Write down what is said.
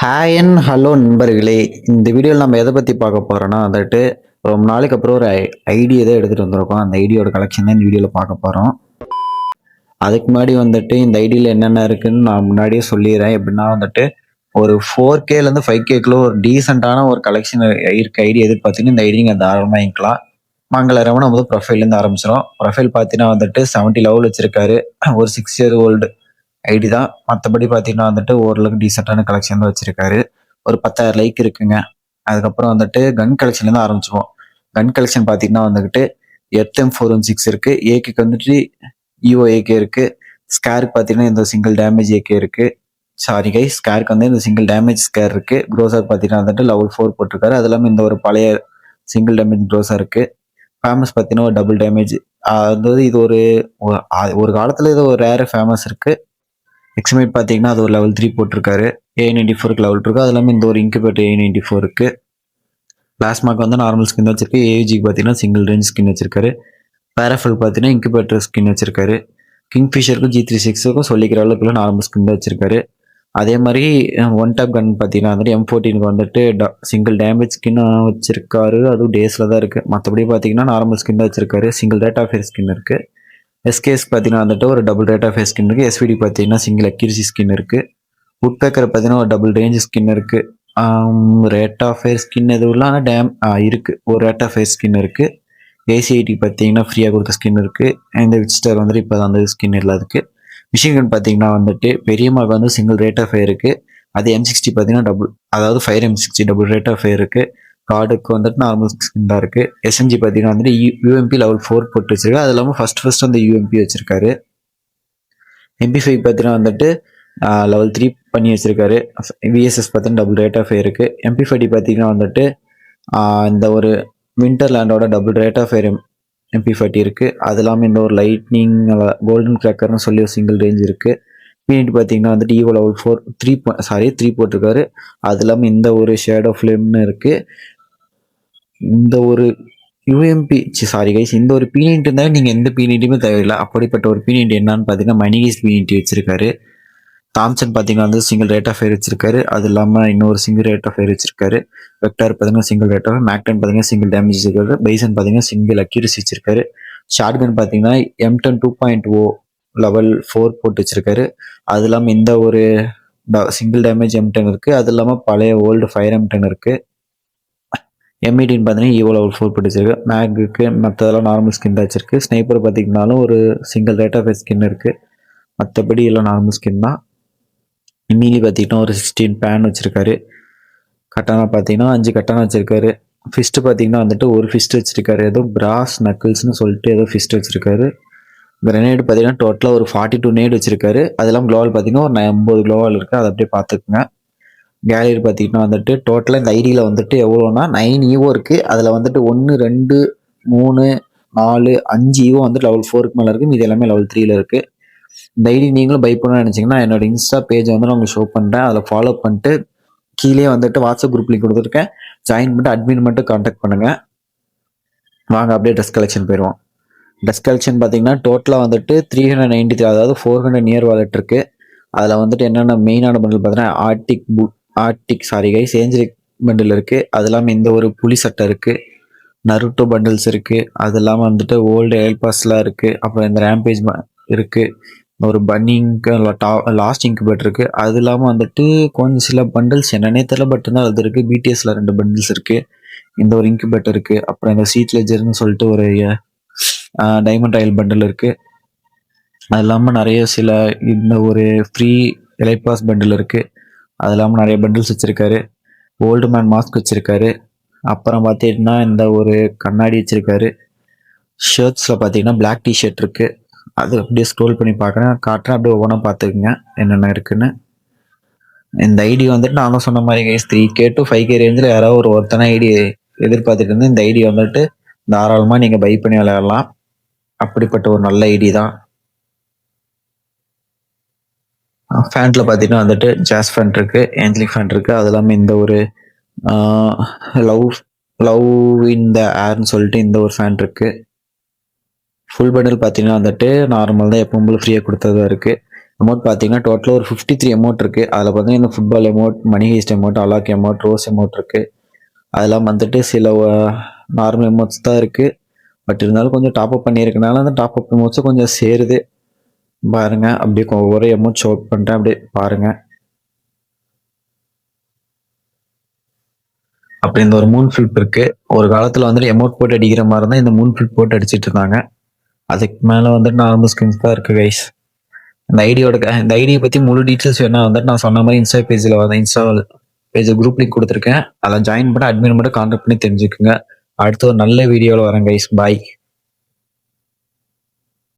Hi and hello நண்பர்களே. இந்த வீடியோவில் நம்ம எதை பற்றி பார்க்க போகிறோன்னா வந்துட்டு ரொம்ப நாளைக்கு அப்புறம் ஒரு ஐடியா தான் எடுத்துகிட்டு வந்திருக்கோம். அந்த ஐடியோட கலெக்ஷன் தான் இந்த வீடியோவில் பார்க்க போகிறோம் அதுக்கு முன்னாடி வந்துட்டு இந்த ஐடியில் என்னென்ன இருக்குதுன்னு நான் முன்னாடியே சொல்லிடுறேன். எப்படின்னா வந்துட்டு ஒரு ஃபோர் கேலேருந்து ஃபைவ் கேக்குள்ள ஒரு டீசெண்டான ஒரு கலெக்ஷன் இருக்க ஐடியா எது பார்த்தீங்கன்னா இந்த ஐடி நீங்கள் தாராளமாக வாங்கிக்கலாம் மங்கள நம்ம ப்ரொஃபைல்லேருந்து ஆரம்பிச்சிடும் ப்ரொஃபைல் பார்த்தீங்கன்னா வந்துட்டு செவன்ட்டி லெவல் வச்சிருக்காரு. ஒரு சிக்ஸ் இயர் ஓல்டு ஐடி தான். மற்றபடி பார்த்தீங்கன்னா வந்துட்டு ஓரளவுக்கு டீசெண்டான கலெக்ஷன் தான் வச்சிருக்காரு. ஒரு பத்தாயிரம் லைக் இருக்குங்க. அதுக்கப்புறம் வந்துட்டு கன் கலெக்ஷன்லேருந்து ஆரம்பிச்சுவோம் கன் கலெக்ஷன் பார்த்தீங்கன்னா வந்துக்கிட்டு எர்த்தம் ஃபோர் ஒன் சிக்ஸ் இருக்கு. ஏகேக்கு வந்துட்டு இஓ ஏகே இருக்கு. ஸ்கேருக்கு பார்த்தீங்கன்னா இந்த சிங்கிள் டேமேஜ் ஏகே இருக்கு. சாரி கை ஸ்கேருக்கு வந்து இந்த சிங்கிள் டேமேஜ் ஸ்கேர் இருக்கு. க்ரோசர் பார்த்தீங்கன்னா வந்துட்டு லெவல் ஃபோர் போட்டிருக்காரு. அது இல்லாமல் இந்த ஒரு பழைய சிங்கிள் டேமேஜ் க்ரோசர் இருக்கு. ஃபேமஸ் பார்த்தீங்கன்னா ஒரு டபுள் டேமேஜ் அதாவது இது ஒரு ஒரு- காலத்தில் இது ஒரு ரேர் ஃபேமஸ் இருக்குது எக்ஸ்மேட் பார்த்தீங்கன்னா அது ஒரு லெவல் த்ரீ போட்டிருக்காரு. ஏ நைன்டி ஃபோருக்கு லெவல் இருக்குது அது இல்லாமல் இந்த ஒரு இன்குபேட்டர் ஏ நைன்டி ஃபோர் இருக்குது பிளாஸ்மாக்கு வந்து நார்மல் ஸ்கின் வச்சிருக்கு. ஏஜிக்கு பார்த்தீங்கன்னா சிங்கிள் ரேஞ்ச் ஸ்கின் வச்சிருக்காரு. பேரஃபில் பார்த்தீங்கன்னா இன்குபேட்டர் ஸ்கின் வச்சிருக்காரு. கிங்ஃபிஷருக்கும் ஜி த்ரீ சிக்ஸுக்கும் சொல்லிக்கிற அளவுக்குள்ள நார்மல் ஸ்கின் தான் வச்சிருக்காரு. அதே மாதிரி ஒன் டாப் கன் பார்த்தீங்கன்னா வந்துட்டு எம் ஃபோர்டீனுக்கு வந்துட்டு சிங்கிள் டேமேஜ் ஸ்கின் வச்சிருக்காரு. அதுவும் டேஸில் தான் இருக்குது மற்றபடி பார்த்தீங்கன்னா நார்மல் ஸ்கின் தான் வச்சிருக்காரு. சிங்கிள் ரேட் ஆஃப் ஸ்கின் இருக்குது எஸ்கேஎஸ் பார்த்தீங்கன்னா வந்துட்டு ஒரு டபுள் ரேட் ஆஃப் ஸ்கின் இருக்குது எஸ்விடி பார்த்தீங்கன்னா சிங்கிள் அக்யூரிசி ஸ்கின் இருக்குது உட் பேக்கர் பார்த்தீங்கன்னா ஒரு டபுள் ரேஞ்ச் ஸ்கின் இருக்குது ரேட் ஆஃப் ஃபேர் ஸ்கின் எதுவும் ஆனால் டேம் இருக்குது ஒரு ரேட் ஆஃப் ஃபேர் ஸ்கின் இருக்குது ஏசிஐடி பார்த்தீங்கன்னா ஃப்ரீயாக கொடுத்த ஸ்கின் இருக்குது இந்த விட்ஸ்டர் வந்துட்டு இப்போ அந்த ஸ்கின் இல்லை இருக்குது மிஷின் கன் பார்த்தீங்கன்னா வந்துட்டு பெரியமாவுக்கு வந்து சிங்கிள் ரேட் ஆஃப் ஃபேர் இருக்குது அது எம் சிக்ஸ்டி பார்த்தீங்கன்னா டபுள் அதாவது five M sixty double rate of fire இருக்குது கார்டுக்கு வந்துட்டு நார்மல் ஸ்கின் தான் இருக்குது எஸ்எம்ஜி பார்த்தீங்கன்னா வந்துட்டு யூஎம்பி லெவல் ஃபோர் போட்டு வச்சிருக்காரு. அது இல்லாமல் ஃபர்ஸ்ட் ஃபர்ஸ்ட் அந்த யூஎம்பி வச்சிருக்காரு. எம்பி ஃபைவ் பார்த்தீங்கன்னா வந்துட்டு லெவல் த்ரீ பண்ணி வச்சிருக்காரு. விஎஸ்எஸ் பார்த்தீங்கன்னா டபுள் ரேட் ஆஃப் இருக்கு. எம்பி ஃபைடி பார்த்தீங்கன்னா வந்துட்டு இந்த ஒரு winter லேண்டோட double rate of air MP forty இருக்கு. அது இல்லாமல் இந்த ஒரு லைட்னிங் கோல்டன் கிராக்கர்னு சொல்லி ஒரு சிங்கிள் ரேஞ்ச் இருக்கு. பின்னாடி பார்த்தீங்கன்னா வந்துட்டு Evo level four three sorry three போட்டிருக்காரு. அது இல்லாமல் இந்த ஒரு ஷேடோ ஃபிலிம்னு இருக்கு. இந்த ஒரு யூஎம்பி சாரி கைஸ் இந்த ஒரு பீனியன்ட் இருந்தாலும் நீங்கள் எந்த பீனியன்ட்டுமே தேவையில்லை. அப்படிப்பட்ட ஒரு பீனியன்ட் என்னன்னு பார்த்தீங்கன்னா மணிகேஸ் பீனியன்ட் வச்சிருக்காரு. தாம்சன் பார்த்தீங்கன்னா வந்து சிங்கிள் ரேட் ஆஃப் ஃபேர் வச்சிருக்காரு. அது இல்லாமல் இன்னொரு சிங்கிள் ரேட் ஆஃப் ஃபேர் வச்சிருக்காரு. வெக்டார் பார்த்தீங்கன்னா சிங்கிள் ரேட் ஆஃப் மேக்டன் பார்த்தீங்கன்னா சிங்கிள் டேமேஜ் வச்சிருக்காரு. பைசன் பார்த்தீங்கன்னா சிங்கிள் அக்யூரிசி வச்சிருக்காரு. ஷார்ட்கன் பார்த்தீங்கன்னா M ten two point O level four போட்டு வச்சிருக்காரு. அது இல்லாமல் இந்த ஒரு சிங்கிள் டேமேஜ் எம் டென் இருக்குது அது இல்லாமல் பழைய ஓல்டு ஃபயர் எம் டென் இருக்குது எம்இடின்னு பார்த்தீங்கன்னா ஈவோ லெவல் ஃபோர் பிடிச்சிருக்கு. மேக்குக்கு மற்றதெல்லாம் நார்மல் ஸ்கின் தான் வச்சிருக்கு ஸ்னைப்பர் பார்த்தீங்கன்னாலும் ஒரு சிங்கிள் ரேட் ஆஃப் ஸ்கின் இருக்குது மற்றபடி எல்லாம் நார்மல் ஸ்கின் தான். மீலி பார்த்தீங்கன்னா ஒரு சிக்ஸ்டீன் பேன் வச்சுருக்காரு. கட்டானா பார்த்தீங்கன்னா அஞ்சு கட்டானா வச்சுருக்காரு. ஃபிஸ்ட்டு பார்த்தீங்கன்னா வந்துட்டு ஒரு ஃபிஸ்ட் வச்சுருக்காரு. ஏதோ பிராஸ் நக்கிள்ஸ்னு சொல்லிட்டு ஏதோ ஃபிஸ்ட் வச்சுருக்காரு. கிரனேடு பார்த்தீங்கன்னா டோட்டலாக ஒரு ஃபார்ட்டி டூ நேட் வச்சுருக்காரு. அதெல்லாம் க்ளோவல் பார்த்தீங்கன்னா ஒரு ஐம்பது க்ளோவல் இருக்குது அதை அப்படியே பார்த்துக்குங்க. கேலரி பார்த்தீங்கன்னா வந்துட்டு டோட்டலாக இந்த ஐடியில் வந்துட்டு எவ்வளோனா நைன் ஈவோ இருக்குது அதில் வந்துட்டு ஒன்று ரெண்டு மூணு நாலு அஞ்சு ஈவோ வந்துட்டு லெவல் ஃபோருக்கு மேலே இருக்குது இது எல்லாமே லெவல் த்ரீயில் இருக்குது இந்த ஐடி நீங்களும் பை பண்ணணும்னு நினச்சிங்கன்னா என்னோட இன்ஸ்டா பேஜ் வந்து நான் உங்களுக்கு ஷோ பண்ணுறேன் அதில் ஃபாலோ பண்ணிட்டு கீழே வந்துட்டு வாட்ஸ்அப் குரூப் லிங்க் கொடுத்துருக்கேன். ஜாயின் பண்ணிட்டு அட்மின் மட்டும் காண்டாக்ட் பண்ணுங்கள் வாங்க அப்படியே ட்ரெஸ் கலெக்ஷன் போயிடுவோம். ட்ரெஸ் கலெக்ஷன் பார்த்தீங்கன்னா டோட்டலாக வந்துட்டு த்ரீ ஹண்ட்ரட் நைன்டி த்ரீ அதாவது ஃபோர் ஹண்ட்ரட் நியர் வாலெட் இருக்குது அதில் வந்துட்டு என்னென்ன மெயினான பண்டில் பார்த்தீங்கன்னா ஆர்டிக் பு ஆர்டிக் சாரி கைஸ் சேஞ்சரிக் பண்டில் இருக்குது அது இல்லாமல் இந்த ஒரு புலி சட்டை இருக்குது நருட்டோ பண்டில்ஸ் இருக்குது அது இல்லாமல் வந்துட்டு ஓல்டு ஏல் பாஸ்லாம் இருக்குது அப்புறம் இந்த ரேம்பேஜ் இருக்குது ஒரு பன்னிங்க்கு லாஸ்ட் இன்குபேட் இருக்குது அது இல்லாமல் வந்துட்டு கொஞ்சம் சில பண்டில்ஸ் என்னன்னே தெரியல பட் இருந்தால் அது இருக்குது பிடிஎஸில் ரெண்டு பண்டில்ஸ் இருக்குது இந்த ஒரு இன்குபேட்டர் இருக்குது அப்புறம் இந்த சீட் லெஜர்னு சொல்லிட்டு ஒரு டைமண்ட் ஆயில் பண்டில் இருக்குது அது இல்லாமல் நிறைய சில இந்த ஒரு ஃப்ரீ எலைபாஸ் பண்டில் இருக்குது அது இல்லாமல் நிறைய பண்டில்ஸ் வச்சுருக்காரு. ஓல்டு மேன் மாஸ்க் வச்சுருக்காரு. அப்புறம் பார்த்தீங்கன்னா இந்த ஒரு கண்ணாடி வச்சுருக்காரு. ஷர்ட்ஸில் பார்த்தீங்கன்னா பிளாக் டிஷர்ட் இருக்குது அது அப்படியே ஸ்க்ரோல் பண்ணி பார்க்குறேன் காட்டுறேன். அப்படியே ஒவ்வொன்றா பார்த்துக்குங்க என்னென்ன இருக்குன்னு. இந்த ஐடி வந்துட்டு நானும் சொன்ன மாதிரி guys three K to five K ரேஞ்சில் யாராவது ஒரு ஒருத்தன ஐடி எதிர்பார்த்துட்டு இருந்து இந்த ஐடி வந்துட்டு தாராளமாக நீங்கள் பை பண்ணி விளையாடலாம். அப்படிப்பட்ட ஒரு நல்ல ஐடி தான். ஃபேண்ட்ல பார்த்தீங்கன்னா வந்துட்டு ஜாஸ் ஃபேண்ட் இருக்கு ஏஞ்சலிக் ஃபேண்ட் இருக்கு. அது இல்லாமல் இந்த ஒரு லவ் லவ் இன் த ஏர்னு சொல்லிட்டு இந்த ஒரு ஃபேன் இருக்கு. ஃபுல் பண்டில் பார்த்தீங்கன்னா வந்துட்டு நார்மல் தான் எப்பவும் போல ஃப்ரீயாக கொடுத்ததா இருக்கு. அமௌண்ட் பார்த்தீங்கன்னா டோட்டலாக ஒரு ஃபிஃப்டி த்ரீ அமௌண்ட் இருக்குது அதில் பார்த்தீங்கன்னா இந்த football amount money heist amount அலாக் amount rose amount இருக்குது அதெல்லாம் வந்துட்டு சில நார்மல் அமௌண்ட்ஸ் தான் இருக்குது பட் இருந்தாலும் கொஞ்சம் டாப் அப் பண்ணியிருக்கனால அந்த டாப் அப் அமௌண்ட்ஸும் கொஞ்சம் சேருது. பாருங்க. அப்படியே ஒவ்வொரு அமௌண்ட் ஷோ பண்ணிட்டேன். அப்படியே பாருங்க. அப்படி இந்த ஒரு மூன் ஃபிளிப் இருக்கு. ஒரு காலத்தில் வந்துட்டு எமௌண்ட் போட்டு அடிக்கிற மாதிரி இருந்தால் இந்த மூன் ஃபிளிப் போட்டு அடிச்சிட்டு இருந்தாங்க. அதுக்கு மேலே வந்துட்டு நார்மல் ஸ்கின்ஸ் தான் இருக்கு கைஸ் இந்த ஐடியோட இந்த ஐடியை பற்றி முழு டீட்டெயில்ஸ் வேணா வந்துட்டு நான் சொன்ன மாதிரி இன்ஸ்டா பேஜில் வந்து இன்ஸ்டா பேஜ் குரூப் லிங்க் கொடுத்துருக்கேன். அதை ஜாயின் பண்ணி அட்மின் மட்டும் கான்டாக்ட் பண்ணி தெரிஞ்சுக்குங்க. அடுத்து ஒரு நல்ல வீடியோவில் வரேன் கைஸ் பாய்